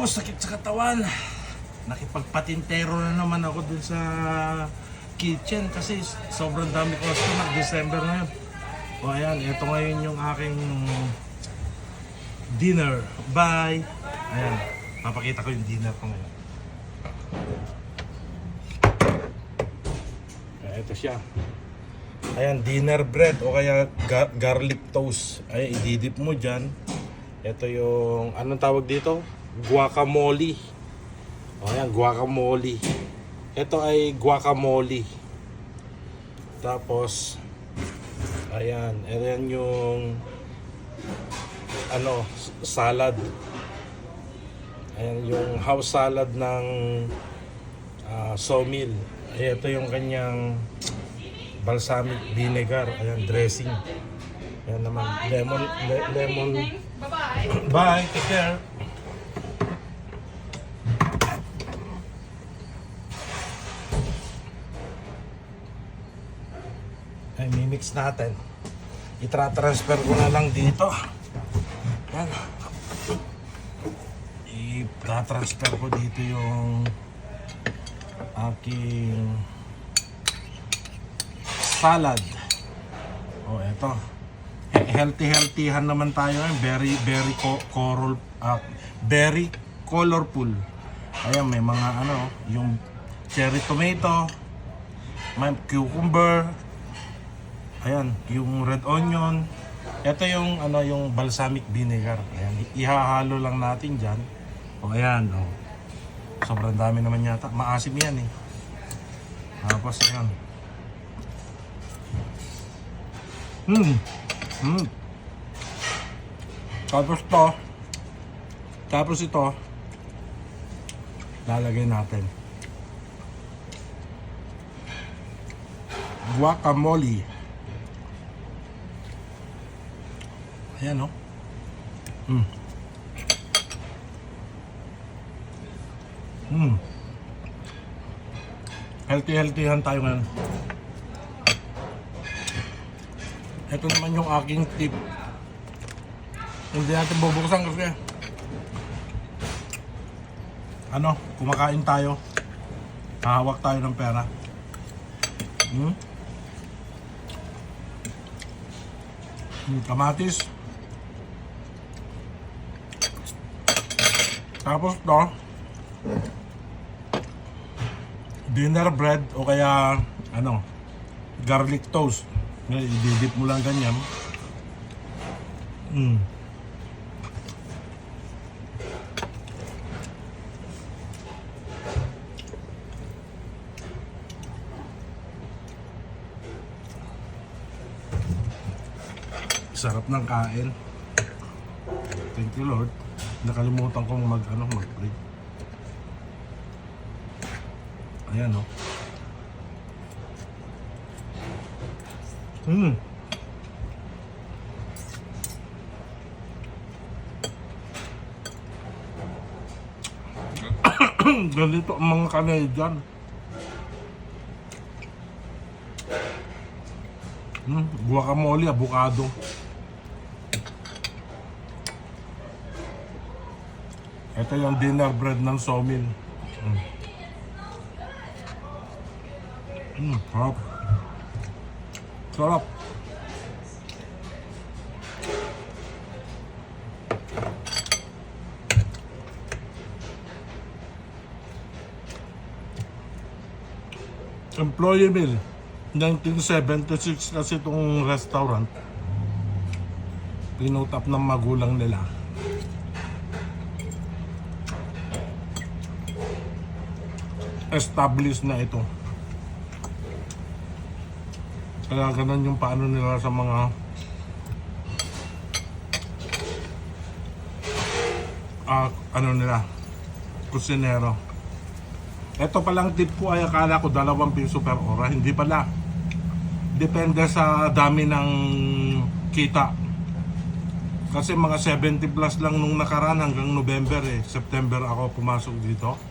Oh, sakit sa katawan. Nakipagpatintero na naman ako dun sa kitchen kasi sobrang dami customer. December ngayon. O ayan, ito ngayon yung aking dinner. Bye! Ayan, papakita ko yung dinner ko ngayon. Ito siya. Ayan, dinner bread o kaya gar- garlic toast. Ay, ididip mo dyan. Ito yung, anong tawag dito? Guacamole. O ayan, guacamole. Ito ay guacamole. Tapos, ayan, ayan yung, ano, salad. Ayan yung house salad ng ah, sawmill. Ito yung kanyang balsamic vinegar. Ayan, dressing. Ayan naman, lemon, le- lemon. Bye-bye. Bye, take care. Ay, mimix natin. Itra-transfer ko na lang dito. Yan. I-transfer ko dito yung aking salad. Oh, eto. Healthy-healthyhan naman tayo. Very, very co- coral, ah, very colorful. Ayan, may mga ano, yung cherry tomato, may cucumber, ayan, yung red onion. Ito yung ano, yung balsamic vinegar. Ayan, ihahalo lang natin diyan. O ayan, oh. Sobrang dami naman yata. Maasim yan eh. Tapos ayan. Hmm. Hmm. Tapos to. Tapos ito. Lalagay natin. Guacamole. Ayan oh. Hmm. Hmm. Healthy-healthyhan tayo ngayon. Ito naman yung aking tip. Hindi natin bubuksan kasi ano, kumakain tayo. Hahawak tayo ng pera. Hmm? Hmm, kamatis. Tapos to, dinner bread o kaya ano, garlic toast. Ididip mo lang ganyan. Mm. Sarap ng kain. Thank you Lord. Nakalimutan kong mag ano, mag-pray. Ayan oh. Hmm. Ganito ang mga Canadian. Hmm, guacamole, avocado. Ito yung dinner bread ng sawmill. Hmm. Hmm, sarap. Sarap. Employee meal. 1976 kasi itong restaurant. Pinutap ng magulang nila. Established na ito. Kaya ganun yung paano nila sa mga ah, ano nila kusinero. Ito palang tip ko ay akala ko dalawang piso per ora. Hindi pala. Depende sa dami ng kita. Kasi mga 70 plus lang nung nakaraan hanggang November eh. September ako pumasok dito.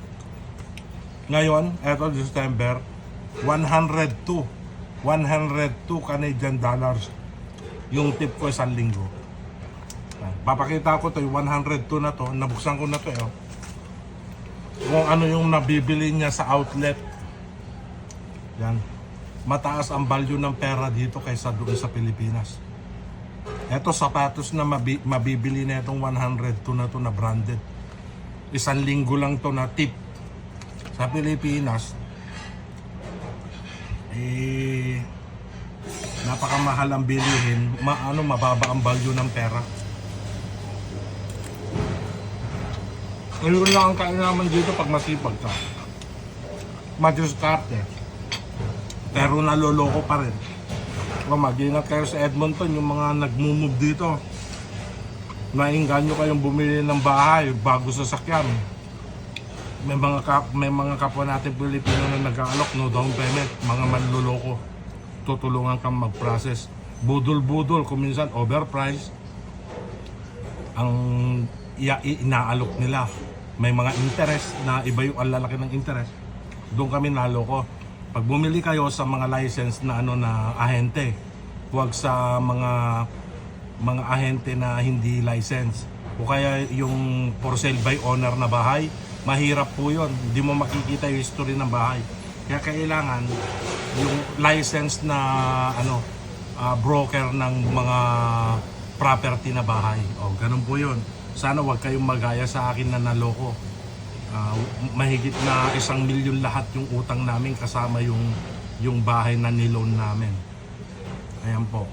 Ngayon, eto December, 102. 102 Canadian dollars yung tip ko isang linggo. Papakita ko to yung 102 na to. Nabuksan ko na to eh. oh. kung ano yung nabibili niya sa outlet. Yan. Mataas ang value ng pera dito kaysa doon sa Pilipinas. Eto sapatos na mabi- mabibili na itong 100 to na to na branded. Isang linggo lang to na tip. Sa Pilipinas, eh, napakamahal ang bilihin, ma ano, mababa ang value ng pera. Ngayon lang ang kainaman dito pag masipag ka. Madiskarte. Pero naloloko pa rin. Kung mag-ingat kayo sa Edmonton, yung mga nagmumove dito. Nainganyo kayong bumili ng bahay bago sa sakyan. May mga kap, may mga kapwa natin Pilipino na nag-aalok no down payment, mga manluloko. Tutulungan kang mag-process. Budol-budol, kung minsan overpriced ang inaalok nila. May mga interest na iba yung ang lalaki ng interest. Doon kami naloko. Pag bumili kayo sa mga license na ano na ahente, huwag sa mga mga ahente na hindi license. O kaya yung for sale by owner na bahay, mahirap po yun. Hindi mo makikita yung history ng bahay. Kaya kailangan yung license na ano ah, broker ng mga property na bahay. O, ganun po yun. Sana wag kayong magaya sa akin na naloko. Ah, mahigit na isang milyon lahat yung utang namin kasama yung yung bahay na niloan namin. Ayan po.